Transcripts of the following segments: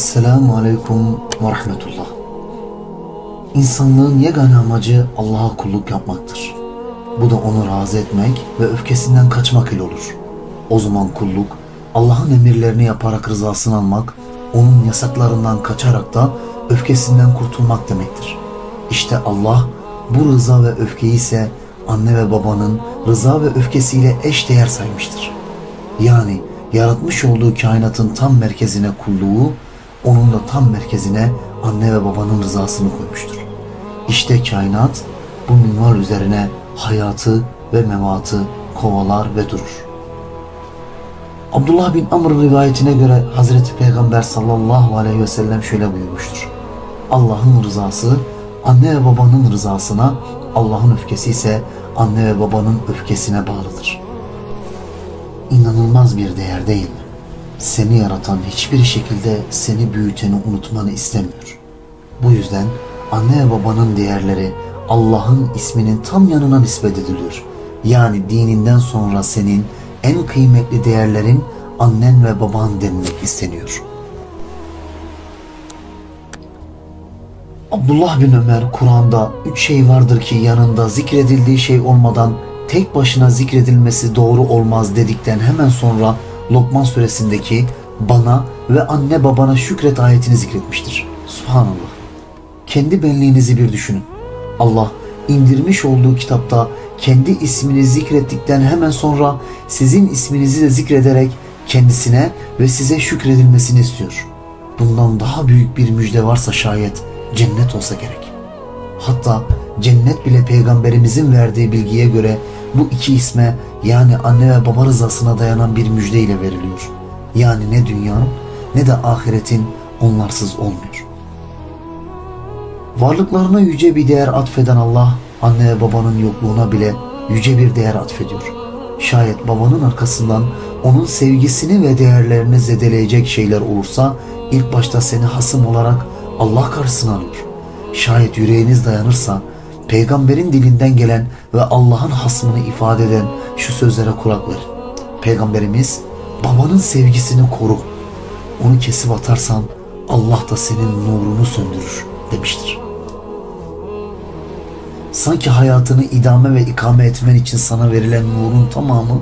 Esselamu Aleyküm ve Rahmetullah. İnsanlığın yegane amacı Allah'a kulluk yapmaktır. Bu da onu razı etmek ve öfkesinden kaçmak ile olur. O zaman kulluk, Allah'ın emirlerini yaparak rızasını almak, onun yasaklarından kaçarak da öfkesinden kurtulmak demektir. İşte Allah bu rıza ve öfkeyi ise anne ve babanın rıza ve öfkesiyle eş değer saymıştır. Yani yaratmış olduğu kainatın tam merkezine kulluğu, onun da tam merkezine anne ve babanın rızasını koymuştur. İşte kainat bu minval üzerine hayatı ve mematı kovalar ve durur. Abdullah bin Amr'ın rivayetine göre Hazreti Peygamber sallallahu aleyhi ve sellem şöyle buyurmuştur. Allah'ın rızası anne ve babanın rızasına, Allah'ın öfkesi ise anne ve babanın öfkesine bağlıdır. İnanılmaz bir değer değil mi? Seni yaratan hiçbir şekilde seni büyüteni unutmanı istemiyor. Bu yüzden anne ve babanın değerleri Allah'ın isminin tam yanına nispet ediliyor. Yani dininden sonra senin en kıymetli değerlerin annen ve baban denmek isteniyor. Abdullah bin Ömer Kur'an'da üç şey vardır ki yanında zikredildiği şey olmadan tek başına zikredilmesi doğru olmaz dedikten hemen sonra Lokman suresindeki bana ve anne babana şükret ayetini zikretmiştir. Subhanallah. Kendi benliğinizi bir düşünün. Allah indirmiş olduğu kitapta kendi ismini zikrettikten hemen sonra sizin isminizi de zikrederek kendisine ve size şükredilmesini istiyor. Bundan daha büyük bir müjde varsa şayet cennet olsa gerek. Hatta cennet bile peygamberimizin verdiği bilgiye göre bu iki isme yani anne ve baba rızasına dayanan bir müjde ile veriliyor. Yani ne dünyanın ne de ahiretin onlarsız olmuyor. Varlıklarına yüce bir değer atfeden Allah, anne ve babanın yokluğuna bile yüce bir değer atfediyor. Şayet babanın arkasından onun sevgisini ve değerlerini zedeleyecek şeyler olursa ilk başta seni hasım olarak Allah karşısına alıyor. Şayet yüreğiniz dayanırsa peygamberin dilinden gelen ve Allah'ın hasmını ifade eden şu sözlere kulak verin. Peygamberimiz babanın sevgisini koru. Onu kesip atarsan Allah da senin nurunu söndürür demiştir. Sanki hayatını idame ve ikame etmen için sana verilen nurun tamamı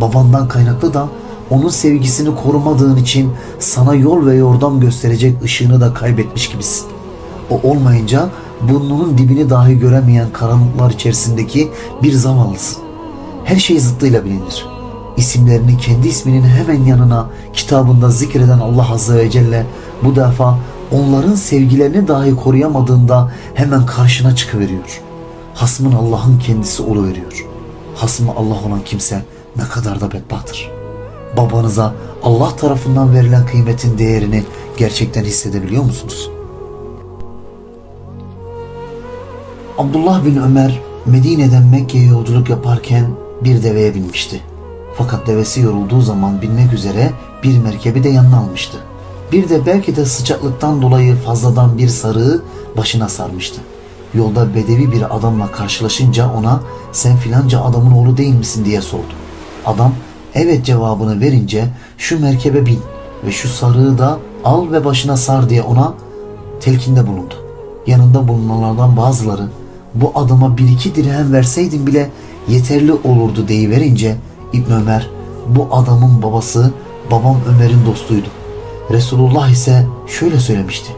babandan kaynaklı da onun sevgisini korumadığın için sana yol ve yordam gösterecek ışığını da kaybetmiş gibisin. O olmayınca burnunun dibini dahi göremeyen karanlıklar içerisindeki bir zavallısın. Her şey zıttıyla bilinir. İsimlerini kendi isminin hemen yanına kitabında zikreden Allah Azze ve Celle bu defa onların sevgilerini dahi koruyamadığında hemen karşına çıkıveriyor. Hasmın Allah'ın kendisi oluveriyor. Hasmı Allah olan kimse ne kadar da bedbahtır. Babanıza Allah tarafından verilen kıymetin değerini gerçekten hissedebiliyor musunuz? Abdullah bin Ömer Medine'den Mekke'ye yolculuk yaparken bir deveye binmişti. Fakat devesi yorulduğu zaman binmek üzere bir merkebi de yanına almıştı. Bir de belki de sıcaklıktan dolayı fazladan bir sarığı başına sarmıştı. Yolda bedevi bir adamla karşılaşınca ona sen filanca adamın oğlu değil misin diye sordu. Adam evet cevabını verince şu merkebe bin ve şu sarığı da al ve başına sar diye ona telkinde bulundu. Yanında bulunanlardan bazıları bu adama bir iki dirhem verseydin bile yeterli olurdu deyiverince İbn Ömer bu adamın babası babam Ömer'in dostuydu. Resulullah ise şöyle söylemişti.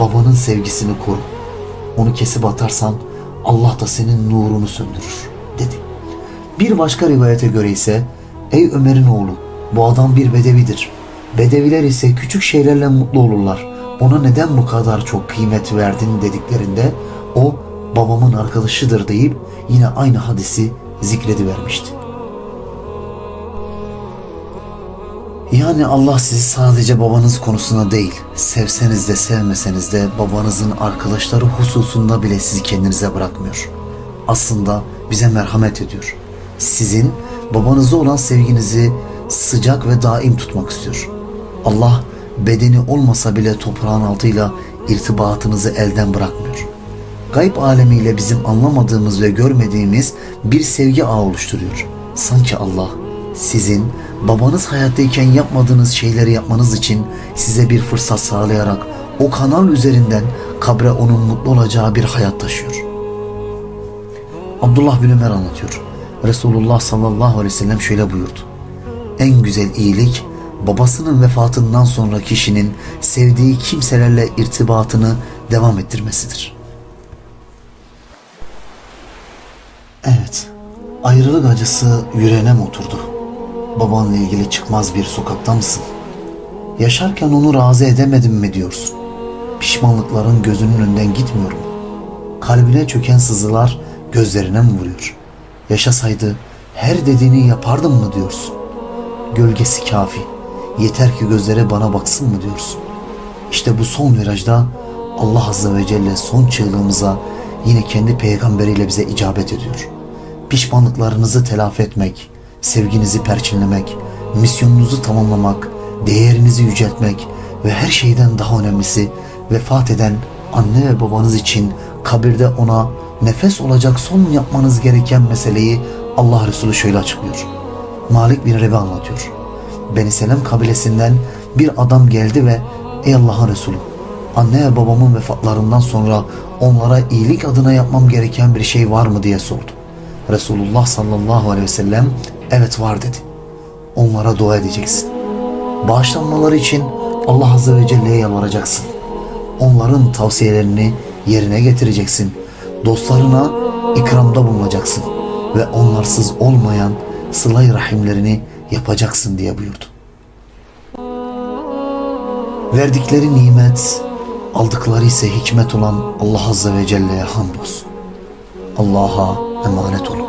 Babanın sevgisini koru. Onu kesip atarsan Allah da senin nurunu söndürür dedi. Bir başka rivayete göre ise ey Ömer'in oğlu bu adam bir bedevidir. Bedeviler ise küçük şeylerle mutlu olurlar. Ona neden bu kadar çok kıymet verdin dediklerinde o babamın arkadaşıdır deyip yine aynı hadisi zikredivermişti. Yani Allah sizi sadece babanız konusunda değil, sevseniz de sevmeseniz de babanızın arkadaşları hususunda bile sizi kendinize bırakmıyor. Aslında bize merhamet ediyor. Sizin babanıza olan sevginizi sıcak ve daim tutmak istiyor. Allah bedeni olmasa bile toprağın altıyla irtibatınızı elden bırakmıyor. Gayb alemiyle bizim anlamadığımız ve görmediğimiz bir sevgi ağı oluşturuyor. Sanki Allah sizin babanız hayattayken yapmadığınız şeyleri yapmanız için size bir fırsat sağlayarak o kanal üzerinden kabre onun mutlu olacağı bir hayat taşıyor. Abdullah bin Ömer anlatıyor. Resulullah sallallahu aleyhi ve sellem şöyle buyurdu. En güzel iyilik babasının vefatından sonra kişinin sevdiği kimselerle irtibatını devam ettirmesidir. Evet, ayrılık acısı yüreğine mi oturdu? Babanla ilgili çıkmaz bir sokakta mısın? Yaşarken onu razı edemedim mi diyorsun? Pişmanlıkların gözünün önünden gitmiyor mu? Kalbine çöken sızılar gözlerine mi vuruyor? Yaşasaydı her dediğini yapardım mı diyorsun? Gölgesi kafi. Yeter ki gözlere bana baksın mı diyorsun? İşte bu son virajda Allah Azze ve Celle son çığlığımıza yine kendi peygamberiyle bize icabet ediyor. Pişmanlıklarınızı telafi etmek, sevginizi perçinlemek, misyonunuzu tamamlamak, değerinizi yüceltmek ve her şeyden daha önemlisi vefat eden anne ve babanız için kabirde ona nefes olacak son yapmanız gereken meseleyi Allah Resulü şöyle açıklıyor. Malik bin Rebi anlatıyor. Beni Selem kabilesinden bir adam geldi ve ey Allah'ın Resulü anne ve babamın vefatlarından sonra onlara iyilik adına yapmam gereken bir şey var mı diye sordu. Resulullah sallallahu aleyhi ve sellem evet var dedi. Onlara dua edeceksin. Bağışlanmaları için Allah Azze ve Celle'ye yalvaracaksın. Onların tavsiyelerini yerine getireceksin. Dostlarına ikramda bulunacaksın. Ve onlarsız olmayan sıla rahimlerini yapacaksın diye buyurdu. Verdikleri nimet, aldıkları ise hikmet olan Allah Azze ve Celle'ye hamdolsun. Allah'a emanet olun.